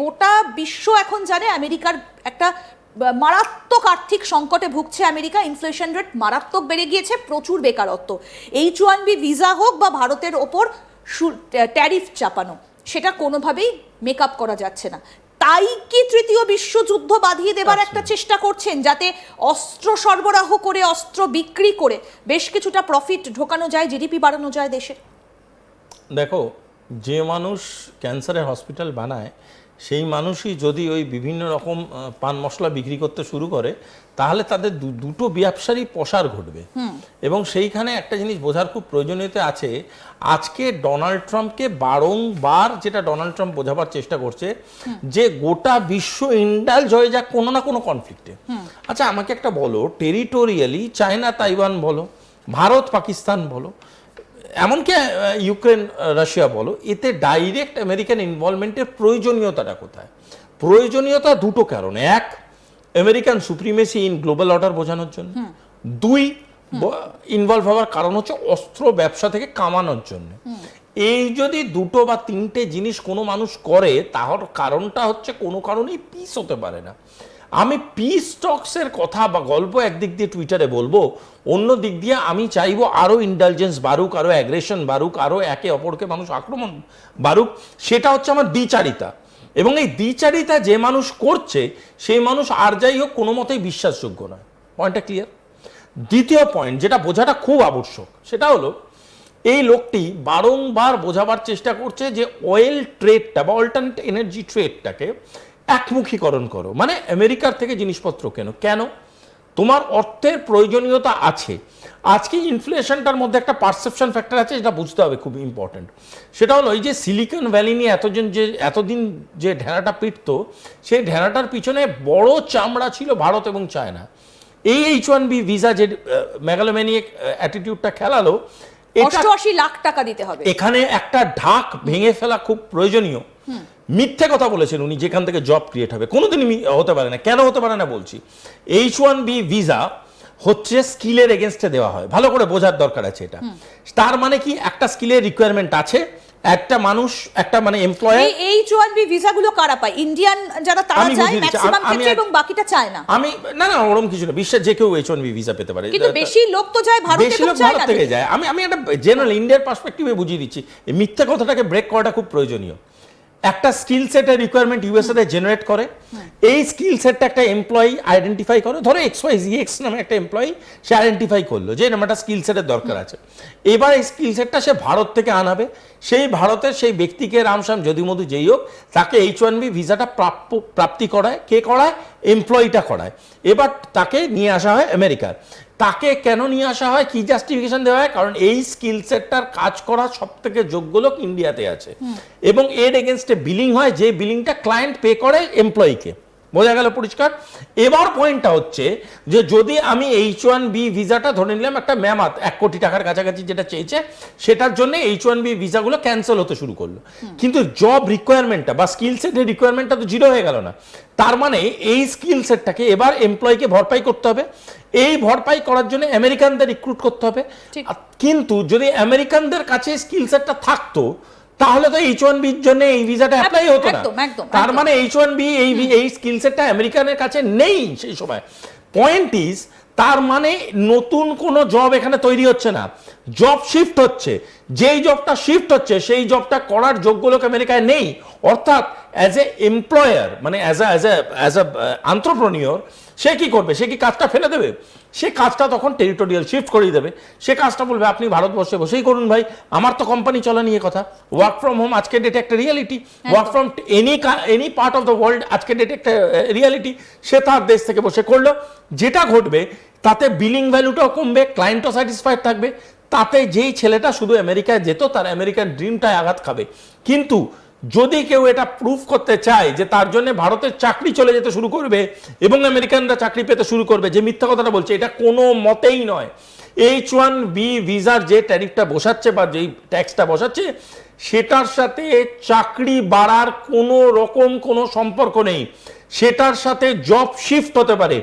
গোটা বিশ্ব এখন জানে আমেরিকার একটা মারাত্মক আর্থিক সংকটে ভুগছে আমেরিকা ইনফ্লেশন রেট মারাত্মক বেড়ে গিয়েছে প্রচুর বেকারত্ব। এইচ ওয়ান বি ভিসা হোক বা ভারতের ওপর ট্যারিফ চাপানো সেটা কোনোভাবেই মেক আপ করা যাচ্ছে না। তাই কি তৃতীয় বিশ্বযুদ্ধ বাঁধিয়ে দেবার একটা চেষ্টা করছেন যাতে অস্ত্র সরবরাহ করে অস্ত্র বিক্রি করে বেশ কিছুটা প্রফিট ঢোকানো যায় জিডিপি বাড়ানো যায় দেশে? দেখো যে মানুষ ক্যান্সারের হসপিটাল বানায় সেই মানুষই যদি ওই বিভিন্ন রকম পান মশলা বিক্রি করতে শুরু করে তাহলে তাদের দুটো ব্যবসারই প্রসার ঘটবে। এবং সেইখানে একটা জিনিস বোঝার খুব প্রয়োজনীয়তা আছে আজকে ডোনাল্ড ট্রাম্পকে বারংবার যেটা ডোনাল্ড ট্রাম্প বোঝাবার চেষ্টা করছে যে গোটা বিশ্ব ইন্ডালজ হয়ে যাক কোনো না কোনো কনফ্লিক্টে আচ্ছা আমাকে একটা বলো টেরিটোরিয়ালি চায়না তাইওয়ান বলো ভারত পাকিস্তান বলো এমনকি ইউক্রেন রাশিয়া বলো এতে ডাইরেক্ট আমেরিকান ইনভলভমেন্টের প্রয়োজনীয়তাটা কোথায়? প্রয়োজনীয়তা দুটো কারণে। এক American supremacy in global order বোঝানোর জন্য। দুই ইনভলভ হওয়ার কারণ হচ্ছে অস্ত্র ব্যবসা থেকে কামানোর জন্য। এই যদি দুটো বা তিনটে জিনিস কোনো মানুষ করে তাহলে কারণটা হচ্ছে কোনো কারণেই পিস হতে পারে না। আমি পিস টক্সের কথা বা গল্প একদিক দিয়ে টুইটারে বলব, অন্য দিক দিয়ে আমি চাইব আরও ইন্টেলিজেন্স বাড়ুক আরও অ্যাগ্রেশন বাড়ুক আরও একে অপরকে মানুষ আক্রমণ বাড়ুক, সেটা হচ্ছে আমার দ্বিচারিতা। এবং এই দ্বিচারিতা যে মানুষ করছে সেই মানুষ আর যাই হোক কোনো মতেই বিশ্বাসযোগ্য নয়। পয়েন্টটা ক্লিয়ার দ্বিতীয় পয়েন্ট যেটা বোঝাটা খুব আবশ্যক, সেটা হলো এই লোকটি বারংবার বোঝাবার চেষ্টা করছে যে অয়েল ট্রেডটা বা অল্টারনেট এনার্জি ট্রেডটাকে একমুখীকরণ করো। মানে আমেরিকার থেকে জিনিসপত্র কেন। কেন? তোমার অর্থের প্রয়োজনীয়তা আছে। আজকে ইনফ্লেশনটার মধ্যে একটা পারসেপশন ফ্যাক্টর আছে যেটা বুঝতে হবে খুব ইম্পর্ট্যান্ট। সেটা হলো এই যে সিলিকন ভ্যালি নিয়ে এতজন যে এতদিন যে ঢেঁড়াটা পিটতো সেই ঢেঁড়াটার পিছনে বড় চামড়া ছিল ভারত এবং চায়না। এই এইচ ওয়ান বি ভিসা যে মেগালোম্যানিক অ্যাটিটিউডটা খেলালো অষ্টআশি লাখ টাকা দিতে হবে। এখানে একটা ঢাক ভেঙে ফেলা খুব প্রয়োজনীয়। মিথ্যে কথা বলেছেন উনি যেখান থেকে জব ক্রিয়েট হবে। কোনোদিনই হতে পারে না। কেন হতে পারে না বলছি। এইচ ওয়ান বি ভিসা হচ্ছে স্কিলের এগেনস্টে দেওয়া হয়। ভালো করে বোঝার দরকার আছে এটা। তার মানে কি? একটা স্কিলের রিকোয়ারমেন্ট আছে। একটা মানুষ একটা মানে এমপ্লয়ার এই এইচ ওয়ান বি ভিসাগুলো কারা পায়? ইন্ডিয়ান যারা তারা চায় ম্যাক্সিমাম ক্ষেত্রে এবং বাকিটা চায় না। আমি না না ওরকম কিছু না। বিশ্বের যে কেউ এইচ ওয়ান বি ভিসা পেতে পারে। কিন্তু বেশি লোক তো যায় ভারতে এবং লোক ভারত থেকে যায়। আমি আমি একটা জেনারেল ইন্ডিয়ার পার্সপেক্টিভে বুঝিয়ে দিচ্ছি। এই মিথ্যা কথাটাকে ব্রেক করাটা খুব প্রয়োজনীয়। একটা স্কিল সেটের রিকোয়ারমেন্ট ইউএসএ তে জেনারেট করে। এই স্কিল সেটটা একটা এমপ্লয়ি আইডেন্টিফাই করে। ধরো এক্স ওয়াই জি এক্স নামে একটা এমপ্লয়ি সে আইডেন্টিফাই করল যে এরকম একটা স্কিল সেটের দরকার আছে। এবার এই স্কিল সেটটা সে ভারত থেকে আনাবে। সেই ভারতের সেই ব্যক্তিকে রামশ্যাম যদি মধু যেই হোক তাকে এইচ ওয়ান বি ভিসাটা প্রাপ্য প্রাপ্তি করায়। কে করায়? এমপ্লয়িটা করায়। এবার তাকে নিয়ে আসা হয় আমেরিকার। তাকে কেন নিয়ে আসা হয় কি জাস্টিফিকেশন দেওয়া হয়? কারণ এই স্কিল সেটটার কাজ করা সব থেকে যোগ্য লোক ইন্ডিয়াতে আছে। এবং এর এগেনস্টে বিলিং হয় যে বিলিংটা ক্লায়েন্ট পে করে এমপ্লয়িকে বোঝা গেল পরিষ্কার? এবার পয়েন্টটা হচ্ছে যে যদি আমি এইচ ওয়ান বি ভিসাটা ধরে নিলাম একটা ম্যামাত এক কোটি টাকার কাছাকাছি যেটা চেয়েছে সেটার জন্য এইচ ওয়ান বি ভিসাগুলো ক্যান্সেল হতে শুরু করল। কিন্তু জব রিকোয়ারমেন্টটা বা স্কিল সেটের রিকোয়ারমেন্টটা তো জিরো হয়ে গেল না। তার মানে এই স্কিল সেটটাকে এবার এমপ্লয়িকে ভরপাই করতে হবে। এই ভরপাই করার জন্য আমেরিকানদের রিক্রুট করতে হবে। কিন্তু যদি আমেরিকানদের কাছে স্কিল সেটটা থাকতো তাহলে তো এইচ ওয়ান বির জন্য এই ভিসাটা অ্যাপ্লাই হতো না। তার মানে এইচ ওয়ান বি এই এই স্কিল সেটটা আমেরিকানের কাছে নেই সেই সময়। পয়েন্ট ইজ তার মানে নতুন কোনো জব এখানে তৈরি হচ্ছে না। জব শিফট হচ্ছে। যেই জবটা শিফট হচ্ছে সেই জবটা করার যোগ্য লোক আমেরিকায় নেই। অর্থাৎ অ্যাজ এ এমপ্লয়ার মানে as as as a entrepreneur সে কি করবে? সে কি কাজটা ফেলে দেবে? সে কাজটা তখন টেরিটোরিয়াল শিফট করিয়ে দেবে। সে কাজটা বলবে আপনি ভারতবর্ষে বসেই করুন ভাই। আমার তো কোম্পানি চলা নিয়ে কথা। ওয়ার্ক ফ্রম হোম আজকের ডেটে একটা reality work from any any part of the world আজকের ডেটে একটা রিয়ালিটি সে তার দেশ থেকে বসে করল। যেটা ঘটবে তাতে বিলিং ভ্যালুটাও কমবে ক্লায়েন্টও স্যাটিসফাইড থাকবে। তাতে যেই ছেলেটা শুধু আমেরিকায় যেত তার আমেরিকান ড্রিমটায় আঘাত খাবে। কিন্তু যদি কেউ এটা প্রুফ করতে চায় যে তার জন্য ভারতের চাকরি চলে যেতে শুরু করবে এবং আমেরিকানরা চাকরি পেতে শুরু করবে, যে মিথ্যা কথাটা বলছে, এটা কোনো মতেই নয়। এইচ ওয়ান বি ভিসার যে ট্যারিফটা বসাচ্ছে বা যেই ট্যাক্সটা বসাচ্ছে, সেটার সাথে চাকরি বাড়ার কোনো রকম কোনো সম্পর্ক নেই। সেটার সাথে জব শিফট হতে পারে।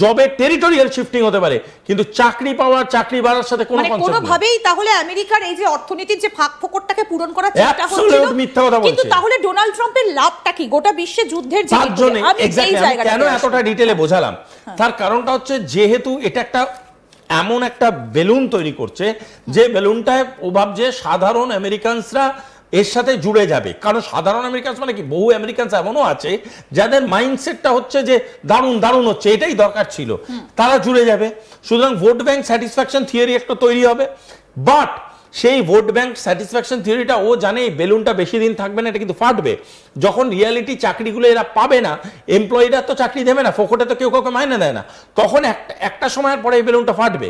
জবের টেরিটোরিয়াল শিফটিং হতে পারে কিন্তু চাকরি পাওয়া চাকরি বাড়ার সাথে কোনো মানে কনসেপ্ট নেই। কোনোভাবেই তাহলে আমেরিকার এই যে অর্থনীতির যে ফাঁক ফোকরটাকে পূরণ করার চেষ্টা Absolute হচ্ছিল মিথ্যা কথা বলছে। কিন্তু তাহলে ডোনাল্ড ট্রাম্পের লাভটা কি? গোটা বিশ্বে যুদ্ধের জন্য আমি এই জায়গাটাতে কেন এতটা ডিটেলে বোঝালাম? তার কারণটা হচ্ছে যেহেতু এটা একটা এমন একটা বেলুন তৈরি করছে যে বেলুনটায় ও ভাবছে সাধারণ আমেরিকানসরা এর সাথে জুড়ে যাবে। কারণ সাধারণ আমেরিকানস মানে কি? বহু আমেরিকানস এমনও আছে যাদের মাইন্ডসেটটা হচ্ছে যে দারুণ দারুণ হচ্ছে এটাই দরকার ছিল। তারা জুড়ে যাবে। সুতরাং ভোট ব্যাংক স্যাটিসফ্যাকশন থিওরি একটা তৈরি হবে। বাট সেই ভোট ব্যাংক স্যাটিসফ্যাকশন থিওরিটা ও জানে বেলুনটা বেশি দিন থাকবে না এটা কিন্তু ফাটবে। যখন রিয়ালিটি চাকরিগুলো এরা পাবে না এমপ্লয়িরা তো চাকরি দেবে না ফোকটে তো কেউ কাউকে মাইনে দেয় না। তখন একটা একটা সময়ের পরে এই বেলুনটা ফাটবে।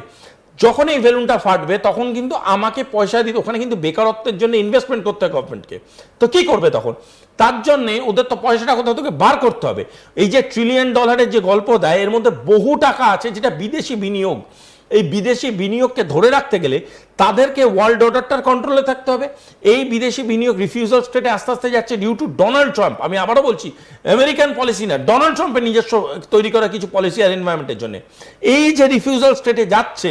যখন এই বেলুনটা ফাটবে, তখন কিন্তু আমাকে পয়সা দিতে ওখানে কিন্তু বেকারত্বের জন্য ইনভেস্টমেন্ট করতে হয় গভর্নমেন্টকে তো কি করবে তখন? তার জন্য ওদের তো পয়সাটা কোথাও থেকে বার করতে হবে। এই যে ট্রিলিয়ন ডলারের যে গল্প দেয়, এর মধ্যে বহু টাকা আছে যেটা বিদেশি বিনিয়োগ। এই বিদেশি বিনিয়োগকে ধরে রাখতে গেলে তাদেরকে ওয়ার্ল্ড অর্ডারটার কন্ট্রোলে থাকতে হবে। এই বিদেশি বিনিয়োগ রিফিউজাল স্টেটে আস্তে আস্তে যাচ্ছে ডিউ টু ডোনাল্ড ট্রাম্প আমি আবারও বলছি আমেরিকান পলিসি না ডোনাল্ড ট্রাম্পের নিজস্ব তৈরি করা কিছু পলিসি আর এনভায়রনমেন্টের জন্য। এই যে রিফিউজাল স্টেটে যাচ্ছে,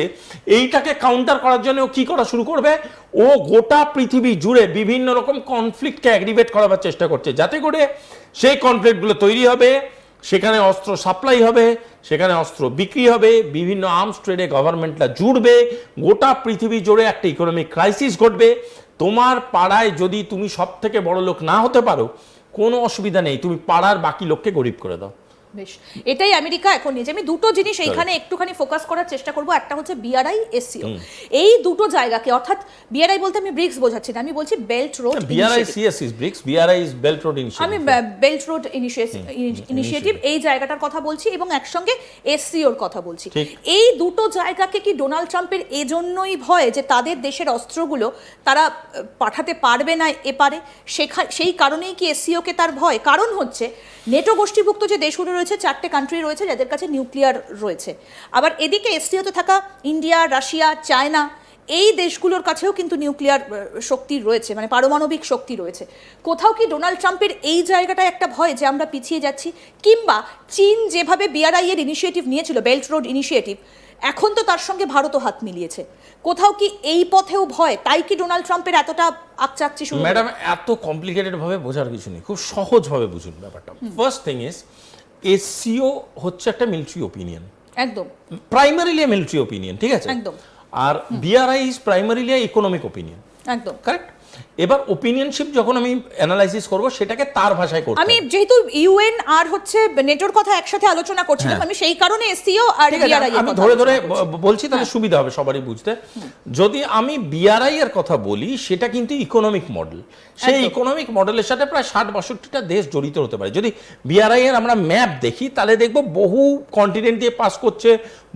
এইটাকে কাউন্টার করার জন্য ও কী করা শুরু করবে? ও গোটা পৃথিবী জুড়ে বিভিন্ন রকম কনফ্লিক্টকে অ্যাগ্রিভেট করাবার চেষ্টা করছে। যাতে করে সেই কনফ্লিক্টগুলো তৈরি হবে। সেখানে অস্ত্র সাপ্লাই হবে, সেখানে অস্ত্র বিক্রি হবে, বিভিন্ন আর্মস ট্রেডে গভর্নমেন্টরা জুড়বে, গোটা পৃথিবী জুড়ে একটা ইকোনমিক ক্রাইসিস ঘটবে। তোমার পাড়ায় যদি তুমি সব থেকে বড় লোক না হতে পারো, কোনো অসুবিধা নেই, তুমি পাড়ার বাকি লোককে গরিব করে দাও। বেশ। এটাই আমেরিকা এখন নিয়েছে আমি দুটো জিনিস এইখানে একটুখানি ফোকাস করার চেষ্টা করব একটা হচ্ছে বিআরআই এসসিও এই দুটো জায়গাকে অর্থাৎ বিআরআই বলতে আমি ব্রিক্স বোঝাচ্ছি না আমি বলছি belt road BRI CS is BRICS BRI is belt road আমি ইনিশিয়েটিভ বেল্ট রোড ইনিশিয়েটিভ এই জায়গাটার কথা বলছি এবং একসঙ্গে এসসিওর কথা বলছি। এই দুটো জায়গাকে কি ডোনাল্ড ট্রাম্পের এজন্যই ভয় যে তাদের দেশের অস্ত্রগুলো তারা পাঠাতে পারবে না এপারে সেখা সেই কারণেই কি এসসিওকে তার ভয়? কারণ হচ্ছে নেটো গোষ্ঠীভুক্ত যে দেশগুলো রয়েছে, চারটে কান্ট্রি রয়েছে যাদের কাছে নিউক্লিয়ার রয়েছে। আবার এদিকে এসসিওতে থাকা ইন্ডিয়া, রাশিয়া, চায়না, এই দেশগুলোর কাছেও কিন্তু নিউক্লিয়ার শক্তি রয়েছে মানে পারমাণবিক শক্তি রয়েছে। কোথাও কি ডোনাল্ড ট্রাম্পের এই জায়গাটা একটা ভয় যে আমরা পিছিয়ে যাচ্ছি? কিংবা চীন যেভাবে বিআরআই এর ইনিশিয়েটিভ নিয়েছিল বেল্ট রোড ইনিশিয়েটিভ এখন তো তার সঙ্গে ভারতও হাত মিলিয়েছে। কোথাও কি এই পথেও ভয়? তাই কি ডোনাল্ড ট্রাম্পের এতটা আকচাকচি শুরু ম্যাডাম এত কমপ্লিকেটেড ভাবে বোঝার কিছু নেই। খুব সহজ ভাবে বুঝুন ব্যাপারটা। ফার্স্ট থিং ইজ এসসিও হচ্ছে একটা মিলিটারি ওপিনিয়ন একদম। প্রাইমারিলি মিলিটারি ওপিনিয়ন ঠিক আছে? একদম। আর BRI is primarily economic opinion একদম। কারেক্ট এবার ওপিনিয়নশিপ যখন আমি অ্যানালাইসিস করব সেটাকে তার ভাষায় করতে আমি যেহেতু ইউএন আর হচ্ছে নেটোর কথা একসাথে আলোচনা করছিলাম হ্যাঁ। আমি সেই কারণে এসসিও আর বিআরআই আমি ধরে ধরে বলছি তাহলে সুবিধা হবে সবারই বুঝতে। যদি আমি বিআরআই এর কথা বলি সেটা কিন্তু ইকোনমিক মডেল সেই ইকোনমিক মডেলের সাথে প্রায় ষাট বাষট্টিটা দেশ জড়িত হতে পারে। যদি বিআরআই এর আমরা ম্যাপ দেখি তাহলে দেখব বহু কন্টিনেন্ট দিয়ে পাস করছে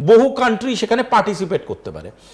বহু কান্ট্রি সেখানে পার্টিসিপেট করতে পারে।